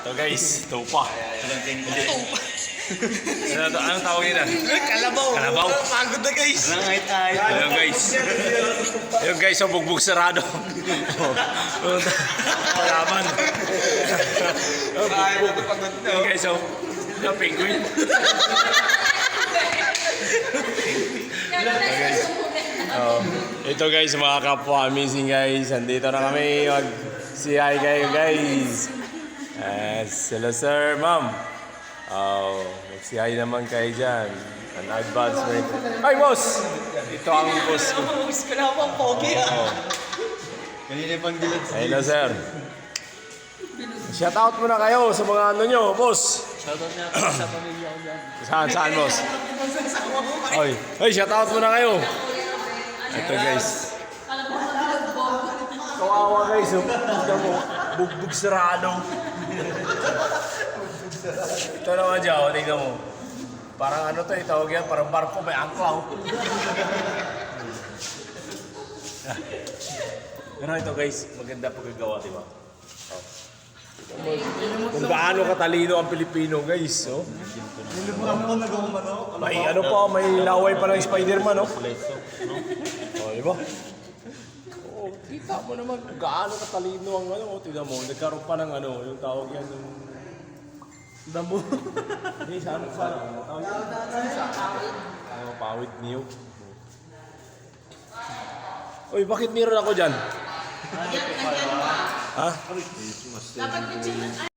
Ito guys, tupa. Ano to? Anong tawag yun? ah? Kalabaw. Kalabaw. Pagod na guys. Langay tayo. Ayun guys. Ayun guys, ang bugbog sarado. Kalaban. Oh, bugbog. Ayun guys, oh. Yung penguin. Oh, ito guys, mga kapwa amazing guys. Andito na kami. Mag si hi kayo guys. Yes, hello sir, ma'am. Oh, si hi naman kayo dyan. An advance rate. Ay, boss! Ito ang boss ko. Miss ko na po ang pogi ah. Kanina pang dilad sa hello sir. Shout out muna kayo sa mga ano nyo, boss. Shoutout niya ako sa pamilya ko dyan. Saan, saan, boss? Oy, oy, shout out muna kayo. Ito guys. Kawawa guys, oh. Tignan mo, bugbog sarado. Ito naman dyan, oh, tignan mo. Parang ano to, itawag yan, parang barko may angklaw. Pero ito guys, maganda pagkagawa, di ba? Oh. Kung gaano katalino ang Pilipino guys, oh. May ano pa, may laway pa ng Spider-Man, no? Oh, di ba? Kita mo naman kung gaano katalino ang ano, oh, tignan mo, nagkaroon pa ng ano, yung tawag yan, yung... Damo. Hindi, sa ano, sa ano, tawag yan? Oh, pawid niyo. Uy, bakit meron ako dyan? Ha?